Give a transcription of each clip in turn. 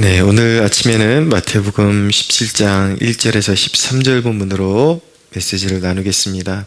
네, 오늘 아침에는 마태복음 17장 1절에서 13절 본문으로 메시지를 나누겠습니다.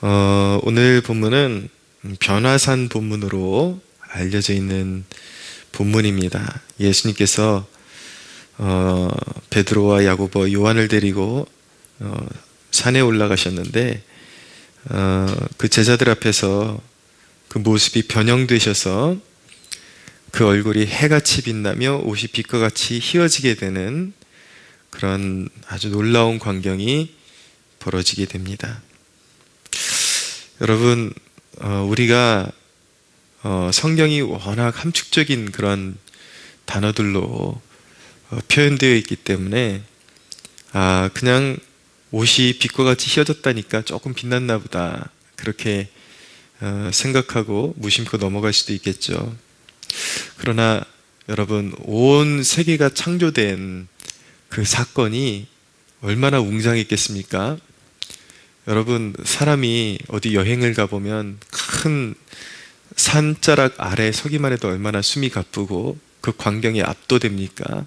어, 오늘 본문은 변화산 본문으로 알려져 있는 본문입니다. 예수님께서 어, 베드로와 야고보, 요한을 데리고 어, 산에 올라가셨는데 어, 그 제자들 앞에서 그 모습이 변형되셔서 그 얼굴이 해같이 빛나며 옷이 빛과 같이 휘어지게 되는 그런 아주 놀라운 광경이 벌어지게 됩니다. 여러분, 어, 우리가 어, 성경이 워낙 함축적인 그런 단어들로 어, 표현되어 있기 때문에 아 그냥 옷이 빛과 같이 휘어졌다니까 조금 빛났나 보다 그렇게 어, 생각하고 무심코 넘어갈 수도 있겠죠. 그러나 여러분 온 세계가 창조된 그 사건이 얼마나 웅장했겠습니까? 여러분 사람이 어디 여행을 가보면 큰 산자락 아래 서기만 해도 얼마나 숨이 가쁘고 그 광경에 압도됩니까?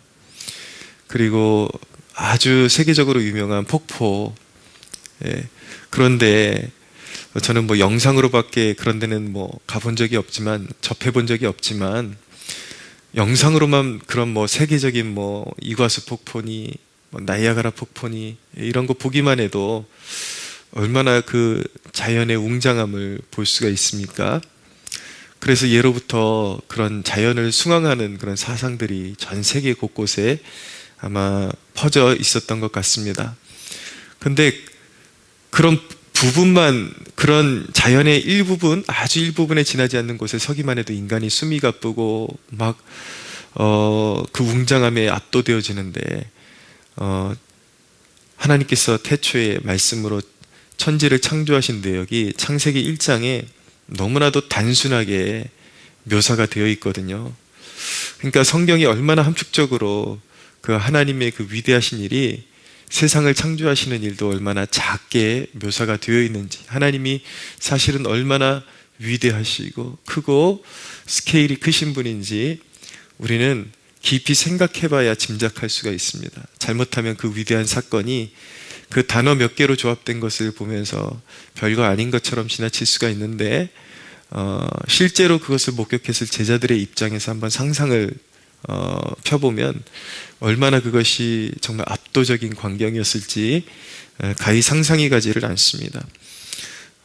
그리고 아주 세계적으로 유명한 폭포 예, 그런데 저는 뭐 영상으로밖에 그런 데는 뭐 가본 적이 없지만 접해본 적이 없지만 영상으로만 그런 뭐 세계적인 뭐 이과수 폭포니 뭐 나이아가라 폭포니 이런 거 보기만 해도 얼마나 그 자연의 웅장함을 볼 수가 있습니까? 그래서 예로부터 그런 자연을 숭앙하는 그런 사상들이 전 세계 곳곳에 아마 퍼져 있었던 것 같습니다. 근데 그런 부분만 그런 자연의 일부분 아주 일부분에 지나지 않는 곳에 서기만 해도 인간이 숨이 가쁘고 막 어, 그 웅장함에 압도되어지는데 어, 하나님께서 태초에 말씀으로 천지를 창조하신 내역이 창세기 1장에 너무나도 단순하게 묘사가 되어 있거든요. 그러니까 성경이 얼마나 함축적으로 그 하나님의 그 위대하신 일이 세상을 창조하시는 일도 얼마나 작게 묘사가 되어 있는지 하나님이 사실은 얼마나 위대하시고 크고 스케일이 크신 분인지 우리는 깊이 생각해 봐야 짐작할 수가 있습니다. 잘못하면 그 위대한 사건이 그 단어 몇 개로 조합된 것을 보면서 별거 아닌 것처럼 지나칠 수가 있는데 어, 실제로 그것을 목격했을 제자들의 입장에서 한번 상상을 어, 펴보면 얼마나 그것이 정말 압도적인 광경이었을지 에, 가히 상상이 가지를 않습니다.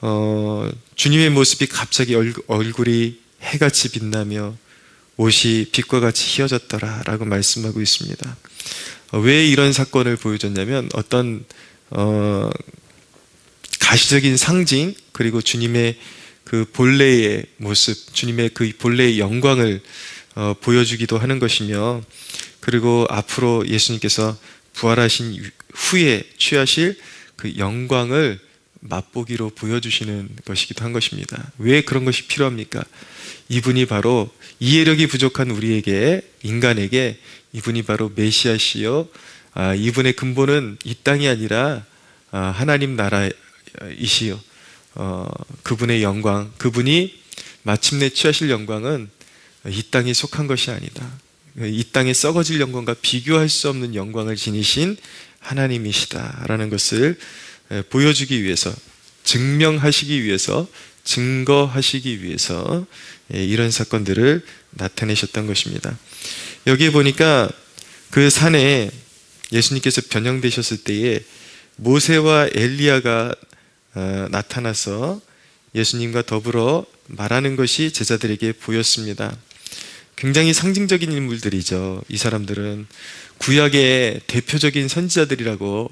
어, 주님의 모습이 갑자기 얼, 얼굴이 해같이 빛나며 옷이 빛과 같이 휘어졌더라 라고 말씀하고 있습니다. 어, 왜 이런 사건을 보여줬냐면 어떤 어, 가시적인 상징 그리고 주님의 그 본래의 모습, 주님의 그 본래의 영광을 어, 보여주기도 하는 것이며 그리고 앞으로 예수님께서 부활하신 후에 취하실 그 영광을 맛보기로 보여주시는 것이기도 한 것입니다. 왜 그런 것이 필요합니까? 이분이 바로 이해력이 부족한 우리에게 인간에게 이분이 바로 메시아시요 아, 이분의 근본은 이 땅이 아니라 아, 하나님 나라이시요 어, 그분의 영광 그분이 마침내 취하실 영광은 이 땅에 속한 것이 아니다. 이 땅에 썩어질 영광과 비교할 수 없는 영광을 지니신 하나님이시다라는 것을 보여주기 위해서 증명하시기 위해서 증거하시기 위해서 이런 사건들을 나타내셨던 것입니다. 여기에 보니까 그 산에 예수님께서 변형되셨을 때에 모세와 엘리야가 어, 나타나서 예수님과 더불어 말하는 것이 제자들에게 보였습니다. 굉장히 상징적인 인물들이죠. 이 사람들은 구약의 대표적인 선지자들이라고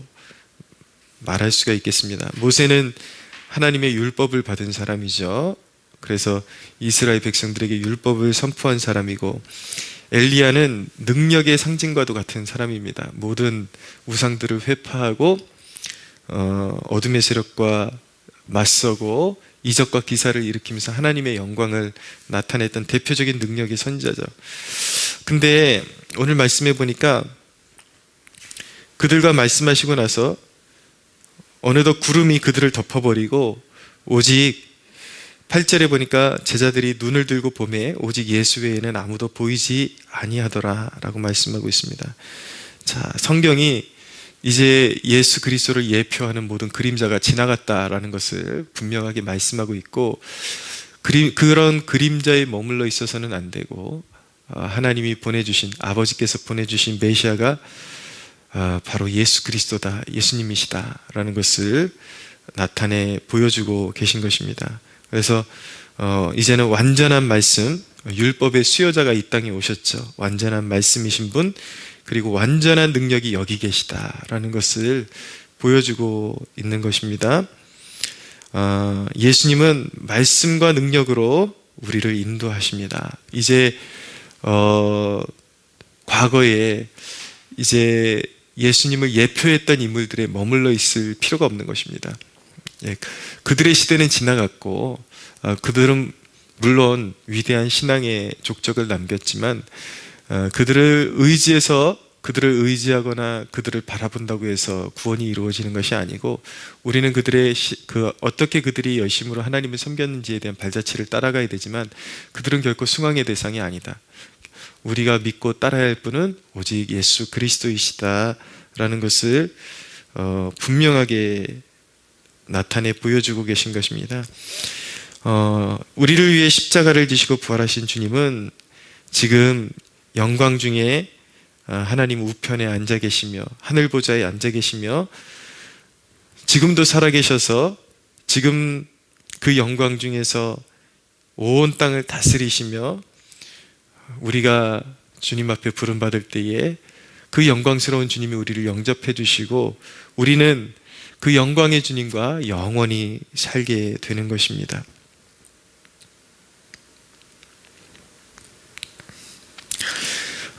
말할 수가 있겠습니다. 모세는 하나님의 율법을 받은 사람이죠. 그래서 이스라엘 백성들에게 율법을 선포한 사람이고 엘리야는 능력의 상징과도 같은 사람입니다. 모든 우상들을 회파하고 어, 어둠의 세력과 맞서고 이적과 기사를 일으키면서 하나님의 영광을 나타냈던 대표적인 능력의 선지자죠. 근데 오늘 말씀해 보니까 그들과 말씀하시고 나서 어느덧 구름이 그들을 덮어버리고 오직 8절에 보니까 제자들이 눈을 들고 보매 오직 예수 외에는 아무도 보이지 아니하더라 라고 말씀하고 있습니다. 자, 성경이 이제 예수 그리스도를 예표하는 모든 그림자가 지나갔다라는 것을 분명하게 말씀하고 있고 그림, 그런 그림자에 머물러 있어서는 안 되고 어, 하나님이 보내주신 아버지께서 보내주신 메시아가 어, 바로 예수 그리스도다 예수님이시다라는 것을 나타내 보여주고 계신 것입니다. 그래서 어, 이제는 완전한 말씀 율법의 수요자가 이 땅에 오셨죠. 완전한 말씀이신 분 그리고 완전한 능력이 여기 계시다라는 것을 보여주고 있는 것입니다. 어, 예수님은 말씀과 능력으로 우리를 인도하십니다. 이제 어, 과거에 이제 예수님을 예표했던 인물들에 머물러 있을 필요가 없는 것입니다. 예, 그들의 시대는 지나갔고 어, 그들은 물론 위대한 신앙의 족적을 남겼지만 어, 그들을 의지해서 그들을 의지하거나 그들을 바라본다고 해서 구원이 이루어지는 것이 아니고 우리는 그들의 시, 그 어떻게 그들이 열심으로 하나님을 섬겼는지에 대한 발자취를 따라가야 되지만 그들은 결코 승왕의 대상이 아니다. 우리가 믿고 따라야 할 분은 오직 예수 그리스도이시다라는 것을 어, 분명하게 나타내 보여주고 계신 것입니다. 어, 우리를 위해 십자가를 지시고 부활하신 주님은 지금 영광 중에 어, 하나님 우편에 앉아 계시며 하늘 보좌에 앉아 계시며 지금도 살아 계셔서 지금 그 영광 중에서 온 땅을 다스리시며 우리가 주님 앞에 부름 받을 때에 그 영광스러운 주님이 우리를 영접해 주시고 우리는 그 영광의 주님과 영원히 살게 되는 것입니다.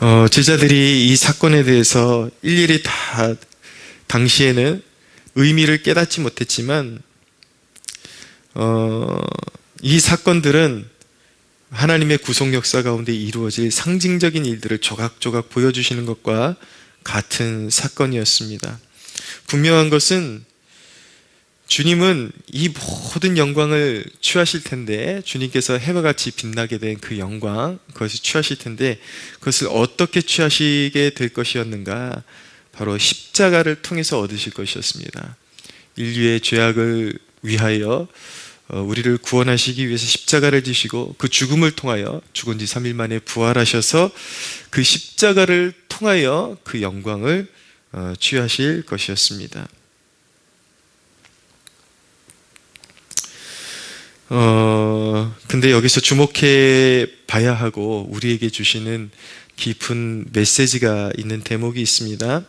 어, 제자들이 이 사건에 대해서 일일이 다 당시에는 의미를 깨닫지 못했지만 어, 이 사건들은 하나님의 구속 역사 가운데 이루어질 상징적인 일들을 조각조각 보여주시는 것과 같은 사건이었습니다. 분명한 것은 주님은 이 모든 영광을 취하실 텐데 주님께서 해와 같이 빛나게 된 그 영광 그것을 취하실 텐데 그것을 어떻게 취하시게 될 것이었는가 바로 십자가를 통해서 얻으실 것이었습니다. 인류의 죄악을 위하여 어, 우리를 구원하시기 위해서 십자가를 지시고 그 죽음을 통하여 죽은 지 3일 만에 부활하셔서 그 십자가를 통하여 그 영광을 어, 취하실 것이었습니다. 어, 근데 여기서 주목해 봐야 하고 우리에게 주시는 깊은 메시지가 있는 대목이 있습니다.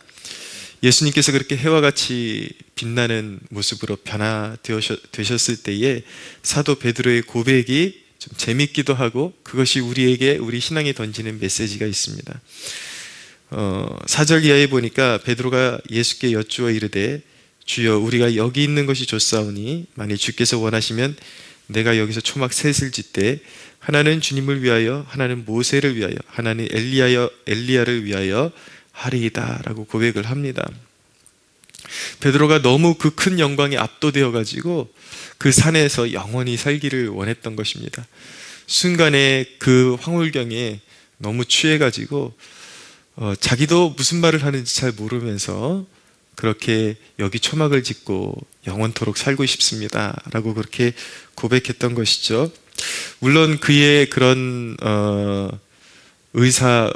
예수님께서 그렇게 해와 같이 빛나는 모습으로 변화되셨을 때에 사도 베드로의 고백이 좀 재밌기도 하고 그것이 우리에게 우리 신앙에 던지는 메시지가 있습니다. 어, 4절 이하에 보니까 베드로가 예수께 여쭈어 이르되 주여 우리가 여기 있는 것이 좋사오니 만일 주께서 원하시면 내가 여기서 초막 셋을 짓되 하나는 주님을 위하여 하나는 모세를 위하여 하나는 엘리야여 엘리야를 위하여 하리이다라고 고백을 합니다. 베드로가 너무 그 큰 영광에 압도되어 가지고 그 산에서 영원히 살기를 원했던 것입니다. 순간에 그 황홀경에 너무 취해 가지고 어, 자기도 무슨 말을 하는지 잘 모르면서 그렇게 여기 초막을 짓고 영원토록 살고 싶습니다. 라고 그렇게 고백했던 것이죠. 물론 그의 그런 어, 의사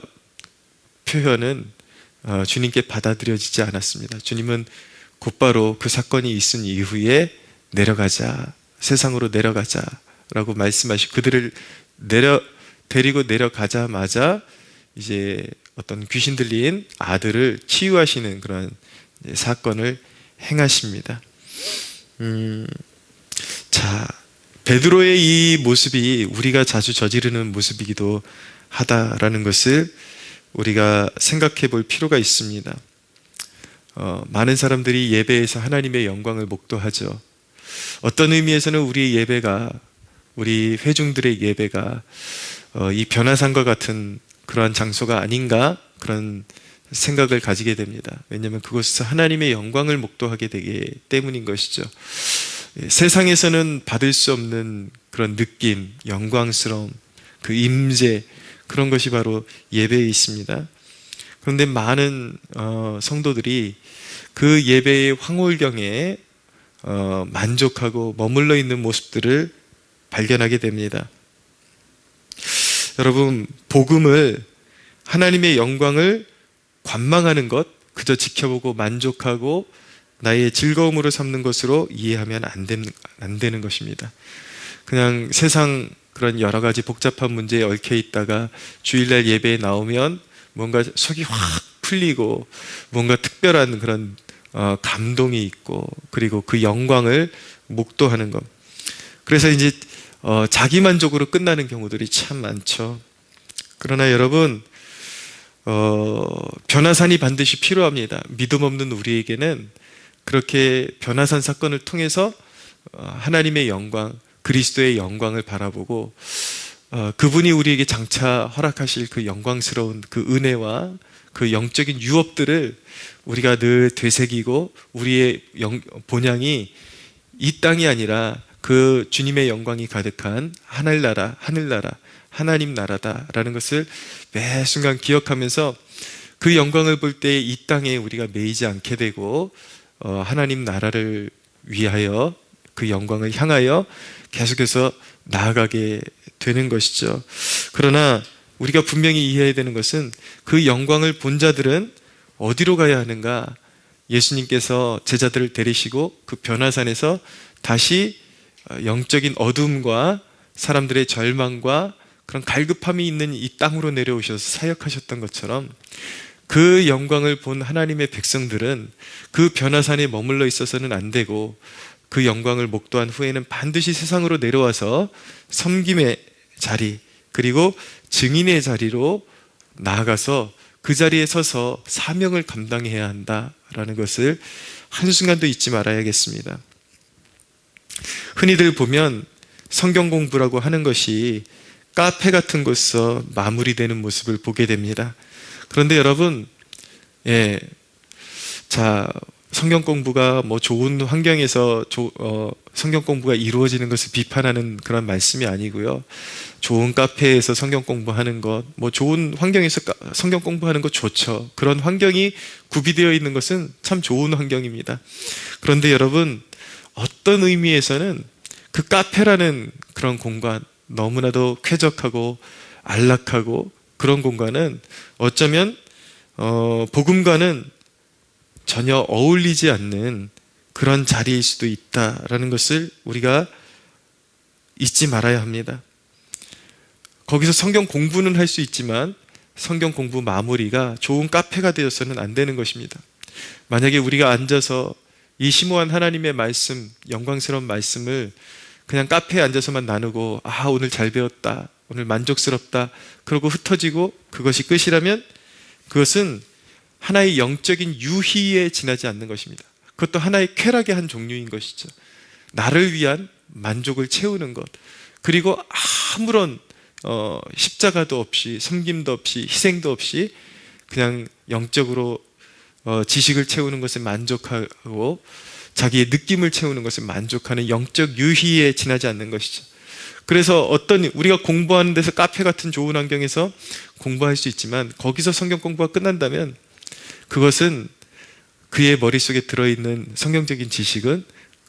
표현은 어, 주님께 받아들여지지 않았습니다. 주님은 곧바로 그 사건이 있은 이후에 내려가자, 세상으로 내려가자라고 말씀하시고 그들을 내려 데리고 내려가자마자 이제 어떤 귀신 들린 아들을 치유하시는 그런 사건을 행하십니다. 음, 자, 베드로의 이 모습이 우리가 자주 저지르는 모습이기도 하다라는 것을 우리가 생각해 볼 필요가 있습니다. 어, 많은 사람들이 예배에서 하나님의 영광을 목도하죠. 어떤 의미에서는 우리 예배가 우리 회중들의 예배가 어, 이 변화산과 같은 그러한 장소가 아닌가 그런 생각을 가지게 됩니다. 왜냐하면 그곳에서 하나님의 영광을 목도하게 되기 때문인 것이죠. 예, 세상에서는 받을 수 없는 그런 느낌, 영광스러움, 그 임재 그런 것이 바로 예배에 있습니다. 그런데 많은 어, 성도들이 그 예배의 황홀경에 어, 만족하고 머물러 있는 모습들을 발견하게 됩니다. 여러분, 복음을 하나님의 영광을 관망하는 것, 그저 지켜보고 만족하고 나의 즐거움으로 삼는 것으로 이해하면 안, 된, 안 되는 것입니다. 그냥 세상 그런 여러 가지 복잡한 문제에 얽혀 있다가 주일날 예배에 나오면 뭔가 속이 확 풀리고 뭔가 특별한 그런 어, 감동이 있고 그리고 그 영광을 목도하는 것. 그래서 이제 어, 자기 만족으로 끝나는 경우들이 참 많죠. 그러나 여러분 어, 변화산이 반드시 필요합니다. 믿음 없는 우리에게는 그렇게 변화산 사건을 통해서 어, 하나님의 영광, 그리스도의 영광을 바라보고 어, 그분이 우리에게 장차 허락하실 그 영광스러운 그 은혜와 그 영적인 유업들을 우리가 늘 되새기고 우리의 영, 본향이 이 땅이 아니라 그 주님의 영광이 가득한 하늘나라, 하늘나라, 하나님 나라다라는 것을 매 순간 기억하면서 그 영광을 볼 때 이 땅에 우리가 매이지 않게 되고 어, 하나님 나라를 위하여 그 영광을 향하여 계속해서 나아가게 되는 것이죠. 그러나 우리가 분명히 이해해야 되는 것은 그 영광을 본 자들은 어디로 가야 하는가? 예수님께서 제자들을 데리시고 그 변화산에서 다시 영적인 어둠과 사람들의 절망과 그런 갈급함이 있는 이 땅으로 내려오셔서 사역하셨던 것처럼 그 영광을 본 하나님의 백성들은 그 변화산에 머물러 있어서는 안 되고 그 영광을 목도한 후에는 반드시 세상으로 내려와서 섬김의 자리 그리고 증인의 자리로 나아가서 그 자리에 서서 사명을 감당해야 한다라는 것을 한순간도 잊지 말아야겠습니다. 흔히들 보면 성경 공부라고 하는 것이 카페 같은 곳에서 마무리되는 모습을 보게 됩니다. 그런데 여러분, 예, 자, 성경 공부가 뭐 좋은 환경에서 조, 어, 성경 공부가 이루어지는 것을 비판하는 그런 말씀이 아니고요. 좋은 카페에서 성경 공부하는 것, 뭐 좋은 환경에서 성경 공부하는 것 좋죠. 그런 환경이 구비되어 있는 것은 참 좋은 환경입니다. 그런데 여러분, 어떤 의미에서는 그 카페라는 그런 공간, 너무나도 쾌적하고 안락하고 그런 공간은 어쩌면 어, 복음과는 전혀 어울리지 않는 그런 자리일 수도 있다라는 것을 우리가 잊지 말아야 합니다. 거기서 성경 공부는 할 수 있지만 성경 공부 마무리가 좋은 카페가 되어서는 안 되는 것입니다. 만약에 우리가 앉아서 이 심오한 하나님의 말씀, 영광스러운 말씀을 그냥 카페에 앉아서만 나누고 아 오늘 잘 배웠다 오늘 만족스럽다 그러고 흩어지고 그것이 끝이라면 그것은 하나의 영적인 유희에 지나지 않는 것입니다. 그것도 하나의 쾌락의 한 종류인 것이죠. 나를 위한 만족을 채우는 것. 그리고 아무런 어, 십자가도 없이 섬김도 없이 희생도 없이 그냥 영적으로 어, 지식을 채우는 것에 만족하고 자기의 느낌을 채우는 것을 만족하는 영적 유희에 지나지 않는 것이죠. 그래서 어떤 우리가 공부하는 데서 카페 같은 좋은 환경에서 공부할 수 있지만 거기서 성경 공부가 끝난다면 그것은 그의 머릿속에 들어있는 성경적인 지식은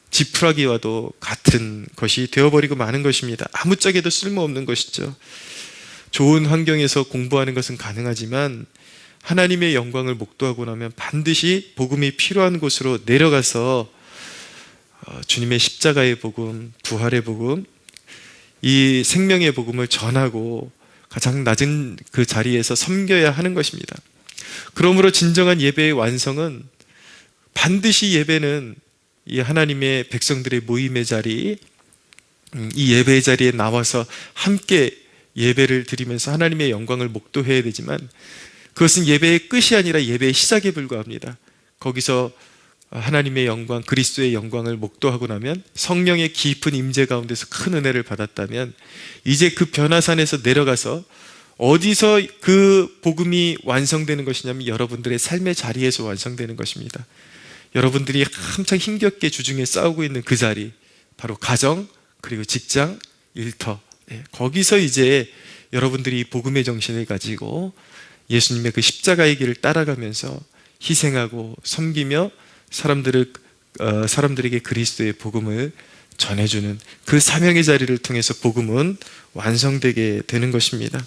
지푸라기와도 같은 것이 되어버리고 마는 것입니다. 아무짝에도 쓸모없는 것이죠. 좋은 환경에서 공부하는 것은 가능하지만 하나님의 영광을 목도하고 나면 반드시 복음이 필요한 곳으로 내려가서 어, 주님의 십자가의 복음, 부활의 복음, 이 생명의 복음을 전하고 가장 낮은 그 자리에서 섬겨야 하는 것입니다. 그러므로 진정한 예배의 완성은 반드시 예배는 이 하나님의 백성들의 모임의 자리, 음, 이 예배의 자리에 나와서 함께 예배를 드리면서 하나님의 영광을 목도해야 되지만 그것은 예배의 끝이 아니라 예배의 시작에 불과합니다. 거기서 하나님의 영광, 그리스도의 영광을 목도하고 나면 성령의 깊은 임재 가운데서 큰 은혜를 받았다면 이제 그 변화산에서 내려가서 어디서 그 복음이 완성되는 것이냐면 여러분들의 삶의 자리에서 완성되는 것입니다. 여러분들이 한창 힘겹게 주중에 싸우고 있는 그 자리, 바로 가정, 그리고 직장, 일터. 예, 거기서 이제 여러분들이 복음의 정신을 가지고 예수님의 그 십자가의 길을 따라가면서 희생하고 섬기며 사람들을 어, 사람들에게 그리스도의 복음을 전해주는 그 사명의 자리를 통해서 복음은 완성되게 되는 것입니다.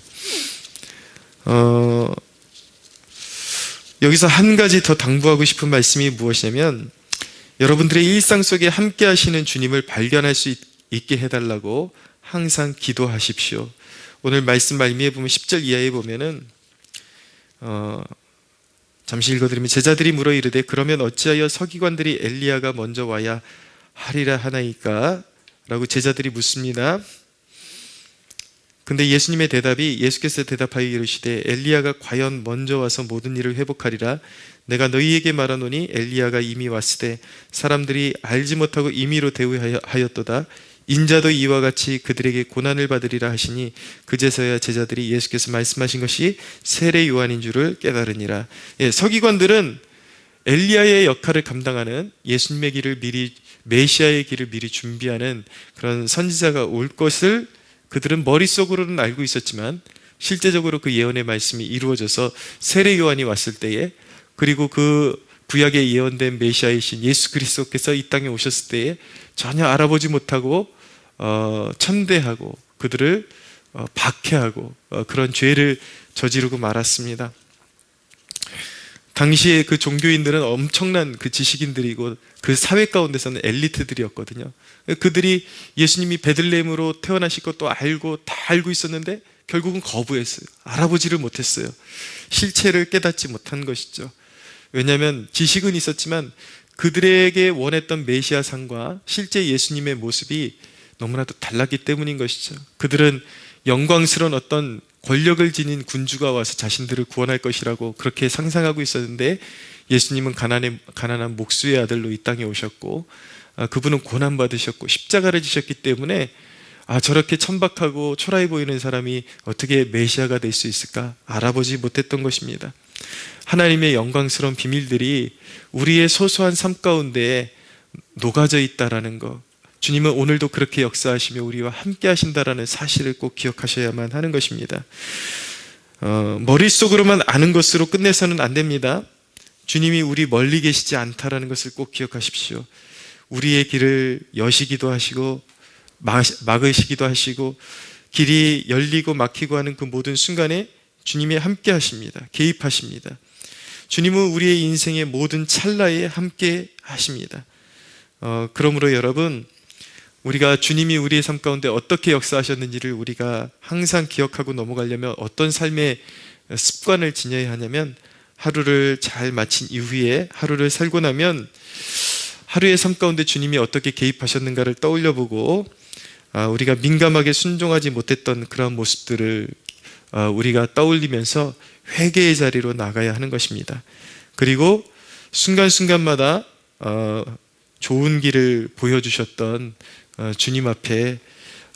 어, 여기서 한 가지 더 당부하고 싶은 말씀이 무엇이냐면 여러분들의 일상 속에 함께 하시는 주님을 발견할 수 있, 있게 해달라고 항상 기도하십시오. 오늘 말씀 말미에 보면 10절 이하에 보면은 어, 잠시 읽어드리면 제자들이 물어 이르되 그러면 어찌하여 서기관들이 엘리야가 먼저 와야 하리라 하나이까? 라고 제자들이 묻습니다. 근데 예수님의 대답이 예수께서 대답하여 이르시되 엘리야가 과연 먼저 와서 모든 일을 회복하리라 내가 너희에게 말하노니 엘리야가 이미 왔으되 사람들이 알지 못하고 임의로 대우하였도다 인자도 이와 같이 그들에게 고난을 받으리라 하시니 그제서야 제자들이 예수께서 말씀하신 것이 세례 요한인 줄을 깨달으니라. 예, 서기관들은 엘리야의 역할을 감당하는 예수님의 길을 미리 메시아의 길을 미리 준비하는 그런 선지자가 올 것을 그들은 머릿속으로는 알고 있었지만 실제적으로 그 예언의 말씀이 이루어져서 세례 요한이 왔을 때에 그리고 그 구약에 예언된 메시아이신 예수 그리스도께서 이 땅에 오셨을 때에 전혀 알아보지 못하고 어, 천대하고 그들을 어, 박해하고 어, 그런 죄를 저지르고 말았습니다. 당시에 그 종교인들은 엄청난 그 지식인들이고 그 사회 가운데서는 엘리트들이었거든요. 그들이 예수님이 베들레헴으로 태어나실 것도 알고 다 알고 있었는데 결국은 거부했어요. 알아보지를 못했어요. 실체를 깨닫지 못한 것이죠. 왜냐하면 지식은 있었지만 그들에게 원했던 메시아상과 실제 예수님의 모습이 너무나도 달랐기 때문인 것이죠. 그들은 영광스러운 어떤 권력을 지닌 군주가 와서 자신들을 구원할 것이라고 그렇게 상상하고 있었는데 예수님은 가난의, 가난한 목수의 아들로 이 땅에 오셨고 아, 그분은 고난 받으셨고 십자가를 지셨기 때문에 아 저렇게 천박하고 초라해 보이는 사람이 어떻게 메시아가 될 수 있을까 알아보지 못했던 것입니다. 하나님의 영광스러운 비밀들이 우리의 소소한 삶 가운데 녹아져 있다라는 것. 주님은 오늘도 그렇게 역사하시며 우리와 함께 하신다라는 사실을 꼭 기억하셔야만 하는 것입니다. 어, 머릿속으로만 아는 것으로 끝내서는 안 됩니다. 주님이 우리 멀리 계시지 않다라는 것을 꼭 기억하십시오. 우리의 길을 여시기도 하시고 막으시기도 하시고 길이 열리고 막히고 하는 그 모든 순간에 주님이 함께 하십니다. 개입하십니다. 주님은 우리의 인생의 모든 찰나에 함께 하십니다. 어, 그러므로 여러분, 우리가 주님이 우리의 삶 가운데 어떻게 역사하셨는지를 우리가 항상 기억하고 넘어가려면 어떤 삶의 습관을 지녀야 하냐면 하루를 잘 마친 이후에 하루를 살고 나면 하루의 삶 가운데 주님이 어떻게 개입하셨는가를 떠올려 보고 아, 우리가 민감하게 순종하지 못했던 그런 모습들을 아, 우리가 떠올리면서 회개의 자리로 나가야 하는 것입니다. 그리고 순간순간마다 어, 좋은 길을 보여주셨던 어, 주님 앞에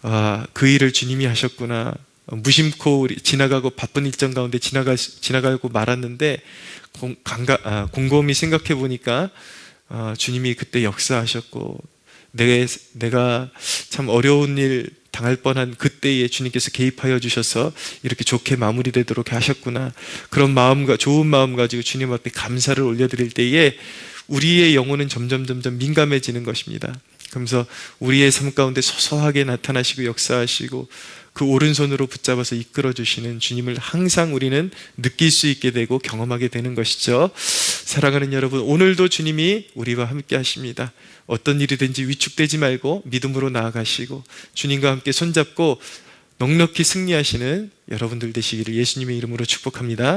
아, 그 일을 주님이 하셨구나 무심코 지나가고 바쁜 일정 가운데 지나가 지나가고 말았는데 공, 감가, 아, 곰곰이 생각해 보니까 아, 주님이 그때 역사하셨고 내, 내가 참 어려운 일 당할 뻔한 그때에 주님께서 개입하여 주셔서 이렇게 좋게 마무리되도록 하셨구나. 그런 마음과 좋은 마음 가지고 주님 앞에 감사를 올려드릴 때에 우리의 영혼은 점점 점점 민감해지는 것입니다. 그러면서 우리의 삶 가운데 소소하게 나타나시고 역사하시고 그 오른손으로 붙잡아서 이끌어 주시는 주님을 항상 우리는 느낄 수 있게 되고 경험하게 되는 것이죠. 사랑하는 여러분, 오늘도 주님이 우리와 함께 하십니다. 어떤 일이든지 위축되지 말고 믿음으로 나아가시고 주님과 함께 손잡고 넉넉히 승리하시는 여러분들 되시기를 예수님의 이름으로 축복합니다.